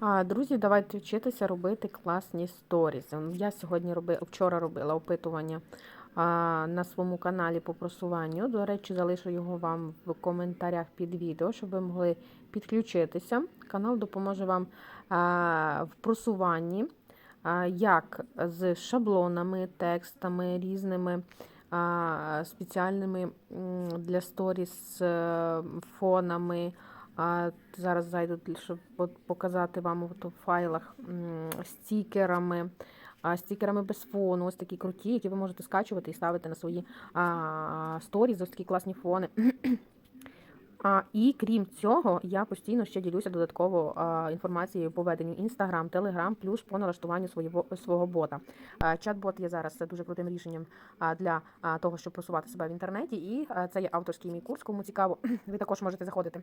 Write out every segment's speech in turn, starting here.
Друзі, давайте вчитися робити класні сторізи. Я сьогодні робила, вчора робила опитування на своєму каналі по просуванню. До речі, залишу його вам в коментарях під відео, щоб ви могли підключитися. Канал допоможе вам в просуванні, як з шаблонами, текстами різними. Спеціальними для сторіс е, фонами, а зараз зайду, щоб показати вам у файлах стікерами, стікерами без фону, ось такі круті, які ви можете скачувати і ставити на свої а, сторіс, ось такі класні фони. А, і крім цього, я постійно ще ділюся додатково а, інформацією по веденню Instagram, Telegram, плюс по налаштуванню свого, свого бота. Чат-бот є зараз дуже крутим рішенням для того, щоб просувати себе в інтернеті. І це є авторський мій курс. Кому цікаво, ви також можете заходити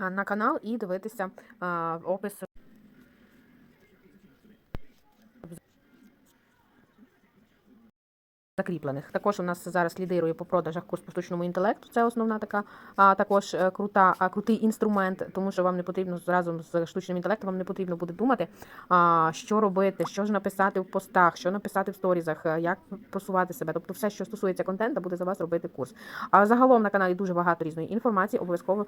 на канал і дивитися опис. Закріплених. Також у нас зараз лідирує по продажах курс по штучному інтелекту. Це основна така а, також е, крута, а, крутий інструмент, тому що вам не потрібно разом з штучним інтелектом, вам не потрібно буде думати, а, що робити, що ж написати в постах, що написати в сторізах, е, як просувати себе. Тобто, все, що стосується контенту, буде за вас робити курс. А загалом на каналі дуже багато різної інформації. Обов'язково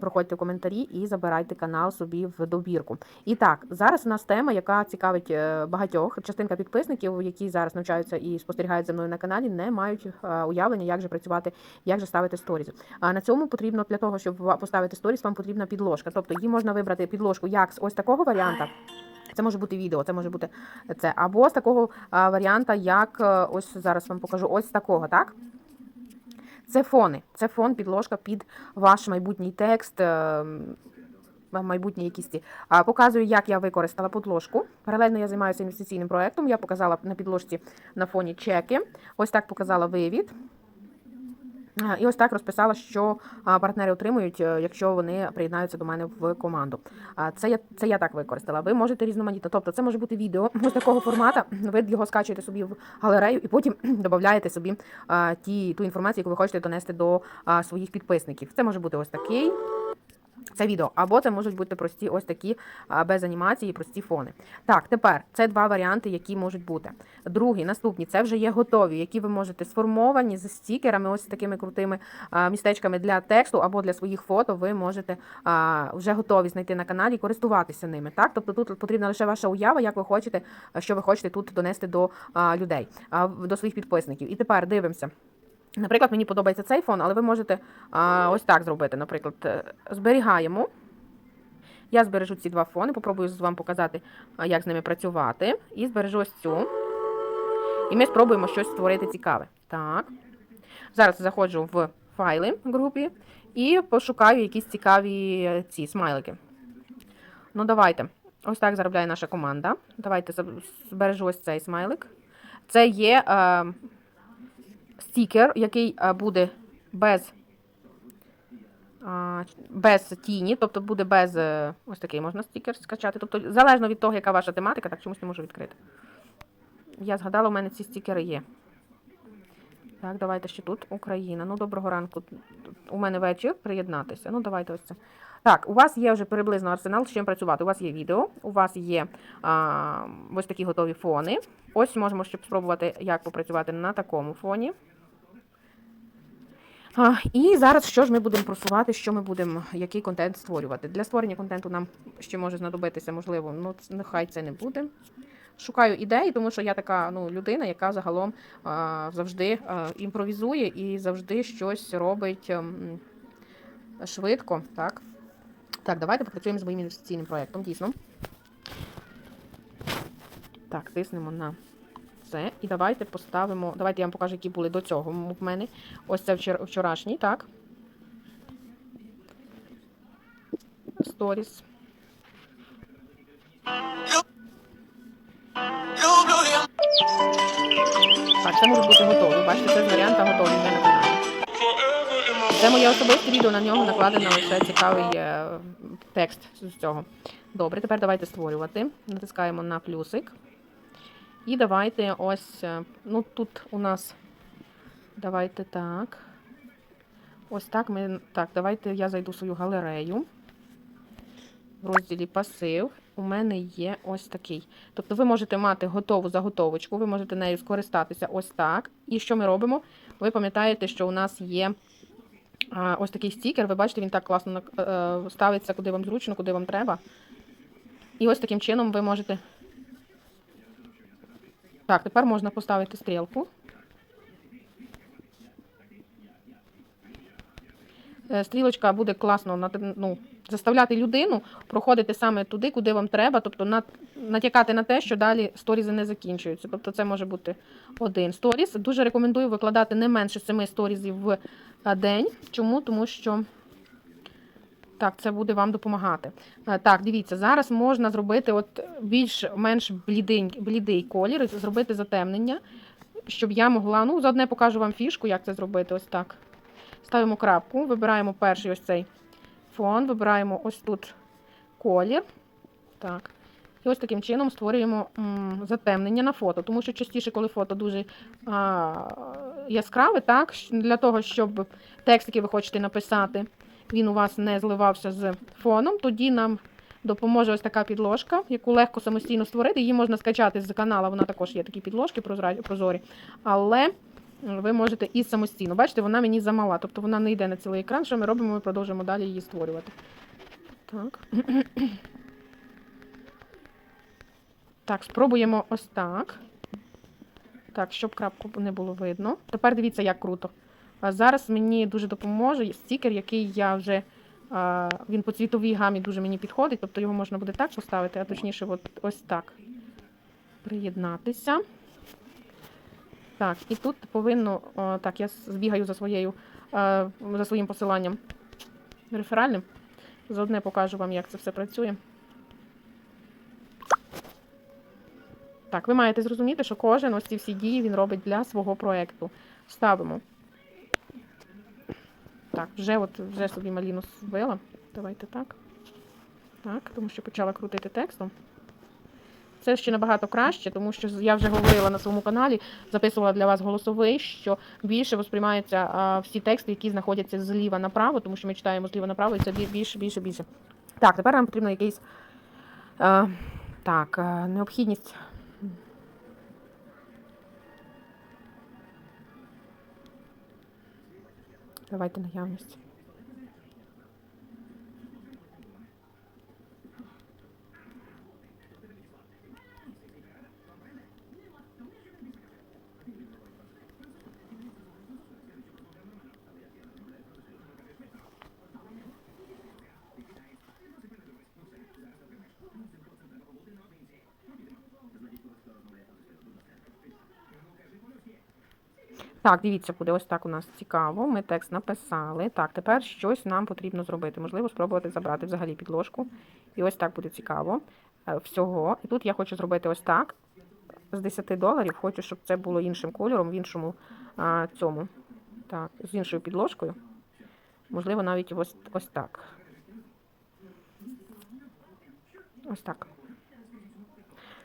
проходьте коментарі і забирайте канал собі в добірку. І так, зараз у нас тема, яка цікавить е, багатьох. Частинка підписників, які зараз навчаються і спостерігають за мною на каналі, не мають е, уявлення, як же працювати, як же ставити сторіз. На цьому потрібно для того, щоб поставити сторіс, вам потрібна підложка. Тобто її можна вибрати підложку як з ось такого варіанта. Це може бути відео, це може бути це, або з такого варіанта, як е, ось зараз вам покажу, ось з такого, так? Це фони, це фон, підложка під ваш майбутній текст, е, майбутні якісь ті. А, Показую, як я використала підложку. Паралельно я займаюся інвестиційним проєктом. Я показала на підложці на фоні чеки. Ось так показала вивід. І ось так розписала, що партнери отримують, е, якщо вони приєднаються до мене в команду. А, Це я, це я так використала. Ви можете різноманітно. Тобто це може бути відео ось такого формату. Ви його скачуєте собі в галерею і потім додаєте собі ті, ту інформацію, яку ви хочете донести до своїх підписників. Це може бути ось такий. Це відео, або це можуть бути прості ось такі без анімації, прості фони. Так, тепер це два варіанти, які можуть бути. Другий, наступні, це вже є готові, які ви можете сформовані з стікерами, ось такими крутими містечками для тексту або для своїх фото. Ви можете вже готові знайти на каналі і користуватися ними. Так, тобто тут потрібна лише ваша уява, як ви хочете, що ви хочете тут донести до людей, до своїх підписників. І тепер дивимося. Наприклад, мені подобається цей фон, але ви можете а, ось так зробити. Наприклад, е, зберігаємо. Я збережу ці два фони, попробую вам показати, як з ними працювати. І збережу ось цю. І ми спробуємо щось створити цікаве. Так. Зараз заходжу в файли в групі і пошукаю якісь цікаві е, ці смайлики. Ну, давайте. Ось так заробляє наша команда. Давайте збережу ось цей смайлик. Це є. Е, стікер, який буде без, без тіні, тобто буде без е, ось такий можна стікер скачати. Тобто, залежно від того, яка ваша тематика, так чомусь не можу відкрити. Я згадала, у мене ці стікери є. Так, давайте ще тут Україна. Ну, доброго ранку. У мене вечір приєднатися. Ну, давайте ось це. Так, у вас є вже приблизно арсенал, з чим працювати. У вас є відео, у вас є а, ось такі готові фони. Ось можемо ще спробувати, як попрацювати на такому фоні. А, і зараз що ж ми будемо просувати, що ми будемо, який контент створювати. Для створення контенту нам ще може знадобитися, можливо, ну нехай це не буде. Шукаю ідеї, тому що я така ну, людина, яка загалом а, завжди а, імпровізує і завжди щось робить ем, швидко. Так, так давайте попрацюємо з моїм інвестиційним проєктом, дійсно. Так, тиснемо на це. І давайте поставимо. Давайте я вам покажу, які були до цього в мене. Ось це вчора, вчорашній, так. Сторіс. Так, це може бути готовий. Бачите, це з варіанта готовий вже на. Це моє особисте відео, на нього накладено лише цікавий е, текст з цього. Добре, тепер давайте створювати. Натискаємо на плюсик. І давайте ось, е, ну тут у нас, давайте так. Ось так ми, так, давайте я зайду в свою галерею. в розділі пасив у мене є ось такий. Тобто ви можете мати готову заготовочку, ви можете нею скористатися ось так. І що ми робимо? Ви пам'ятаєте, що у нас є ось такий стікер. Ви бачите, він так класно е, ставиться, куди вам зручно, куди вам треба. І ось таким чином ви можете. Так, тепер можна поставити стрілку. Е, Стрілочка буде класно ну, заставляти людину проходити саме туди, куди вам треба, тобто нат- натякати на те, що далі сторізи не закінчуються. Тобто це може бути один сторіз. Дуже рекомендую викладати не менше 7 сторізів в е, день. Чому? Тому що так, це буде вам допомагати. Е, Так, дивіться, зараз можна зробити от більш-менш блідий, блідий колір, зробити затемнення, щоб я могла. Ну, заодне покажу вам фішку, як це зробити. Ось так. Ставимо крапку, вибираємо перший ось цей фон, вибираємо ось тут колір. Так. І ось таким чином створюємо затемнення на фото. Тому що частіше, коли фото дуже а, яскраве, так, для того, щоб текст, який ви хочете написати, він у вас не зливався з фоном, тоді нам допоможе ось така підложка, яку легко самостійно створити. Її можна скачати з каналу, вона також є такі підложки прозорі. Але ви можете і самостійно. Бачите, вона мені замала, тобто вона не йде на цілий екран. Що ми робимо? Ми продовжуємо далі її створювати. Так. Так, спробуємо ось так. Так, щоб крапку не було видно. Тепер дивіться, як круто. Зараз мені дуже допоможе стікер, який я вже. Він по цвітовій гамі дуже мені підходить, тобто його можна буде так поставити, а точніше, от ось так. Приєднатися. Так, і тут повинно. Так, я збігаю за своєю за своїм посиланням реферальним. Заодне покажу вам, як це все працює. Так, ви маєте зрозуміти, що кожен ось ці всі дії він робить для свого проєкту. Ставимо. Так, вже от вже собі маліну збила. Давайте так. Так, тому що почала крутити текстом. Це ще набагато краще, тому що я вже говорила на своєму каналі, записувала для вас голосовий, що більше восприймаються всі тексти, які знаходяться зліва направо, тому що ми читаємо зліва направо, і це більше, більше, більше. Так, тепер нам потрібно якийсь а, так, а, необхідність. Давайте наявність. Так, дивіться, буде ось так у нас цікаво. Ми текст написали. Так, тепер щось нам потрібно зробити. Можливо, спробувати забрати взагалі підложку. І ось так буде цікаво. е, Всього. І тут я хочу зробити ось так. З 10 доларів хочу, щоб це було іншим кольором, в іншому а, цьому. Так, з іншою підложкою. Можливо, навіть ось, ось так. Ось так.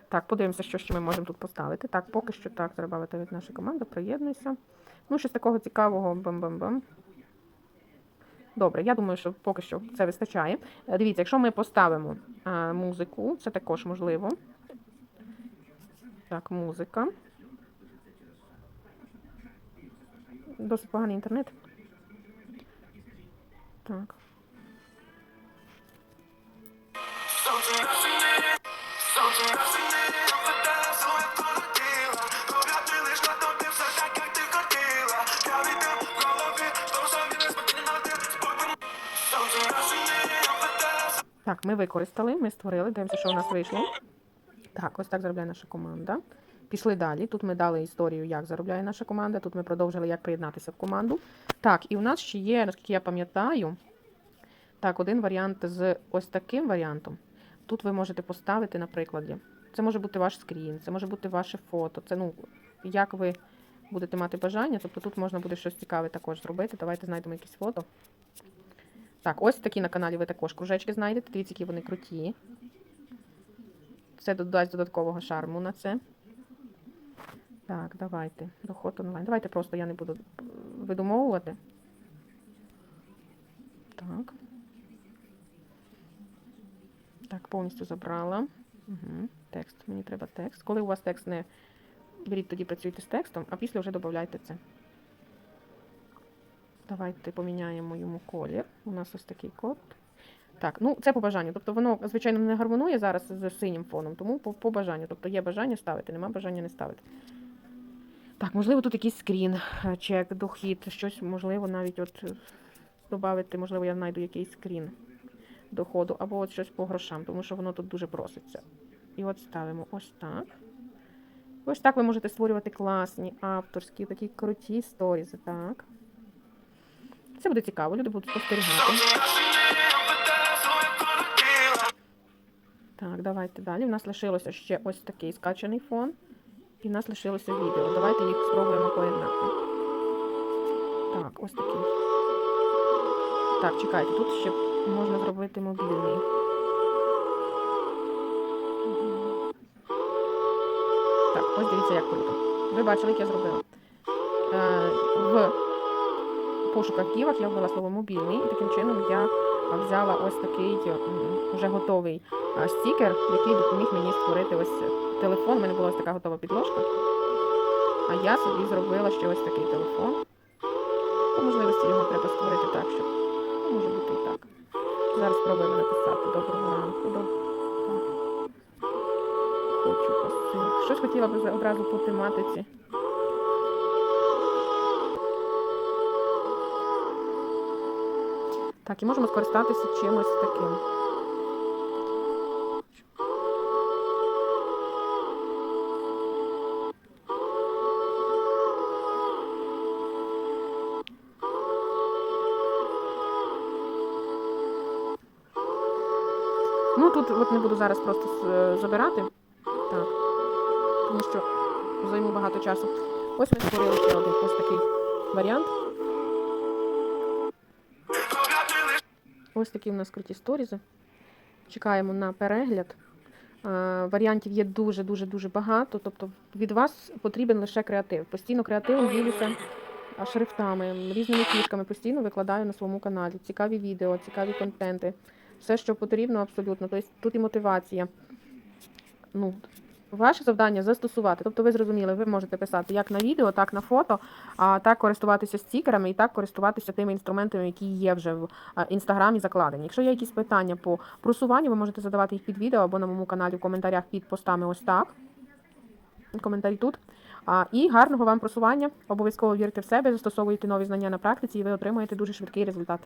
Так, подивимося, що ще ми можемо тут поставити. Так, поки що так, треба від наша команда, приєднуйся. Ну, щось такого цікавого. Бам-бам-бам. Добре, я думаю, що поки що це вистачає. Е, Дивіться, якщо ми поставимо а, музику, це також можливо. Так, музика. Досить поганий інтернет. Так. Так, ми використали, ми створили, дивимося, що у нас вийшло. Так, ось так заробляє наша команда. Пішли далі. Тут ми дали історію, як заробляє наша команда. Тут ми продовжили, як приєднатися в команду. Так, і у нас ще є, наскільки я пам'ятаю, так, один варіант з ось таким варіантом. Тут ви можете поставити, наприклад, це може бути ваш скрін, це може бути ваше фото. Це ну, як ви будете мати бажання. Тобто тут можна буде щось цікаве також зробити. Давайте знайдемо якісь фото. Так, ось такі на каналі ви також кружечки знайдете. Дивіться, які вони круті. Це додасть додаткового шарму на це. Так, давайте. Доход онлайн. Давайте просто я не буду е, видумовувати. Так. Так, повністю забрала. Угу. Текст. Мені треба текст. Коли у вас текст не беріть, тоді працюйте з текстом, а після вже додавайте це. Давайте поміняємо йому колір. У нас ось такий код. Так, ну це по бажанню. Тобто воно, звичайно, не гармонує зараз з синім фоном, тому по, по бажанню. Тобто є бажання ставити, нема бажання не ставити. Так, можливо, тут якийсь скрін, е, чек, дохід, щось, можливо, навіть от додати, можливо, я знайду якийсь скрін доходу, або от щось по грошам, тому що воно тут дуже проситься. І от ставимо ось так. Ось так ви можете створювати класні, авторські, такі круті сторізи. Так. Це буде цікаво, люди будуть спостерігати. Так, давайте далі. У нас лишилося ще ось такий скачаний фон. І в нас лишилося відео. Давайте їх спробуємо поєднати. Так, ось такий. Так, чекайте, тут ще можна зробити мобільний. Так, ось дивіться, як круто. Ви бачили, як я зробила. Е, в пошуках дівок я ввела слово мобільний, і таким чином я взяла ось такий вже готовий стікер, який допоміг мені створити ось телефон. У мене була ось така готова підложка. А я собі зробила ще ось такий телефон. По можливості його треба створити так, щоб ну, може бути і так. Зараз спробуємо написати доброго ранку. Хочу посил. Щось хотіла б одразу по тематиці. Так, і можемо скористатися чимось таким. Ну тут от не буду зараз просто забирати. Так. Тому що займу багато часу. Ось ми створили ще один ось такий варіант. Ось такі у нас круті сторізи. Чекаємо на перегляд. Варіантів є дуже дуже дуже багато. Тобто від вас потрібен лише креатив. Постійно креативом ділюся шрифтами, різними фішками. Постійно викладаю на своєму каналі. Цікаві відео, цікаві контенти. Все, що потрібно, абсолютно. Тобто тут і мотивація. Ну, ваше завдання застосувати. Тобто, ви зрозуміли, ви можете писати як на відео, так на фото, а так користуватися стікерами і так користуватися тими інструментами, які є вже в інстаграмі закладені. Якщо є якісь питання по просуванню, ви можете задавати їх під відео або на моєму каналі в коментарях під постами ось так. Коментарі тут. І гарного вам просування. Обов'язково вірте в себе, застосовуйте нові знання на практиці, і ви отримаєте дуже швидкий результат.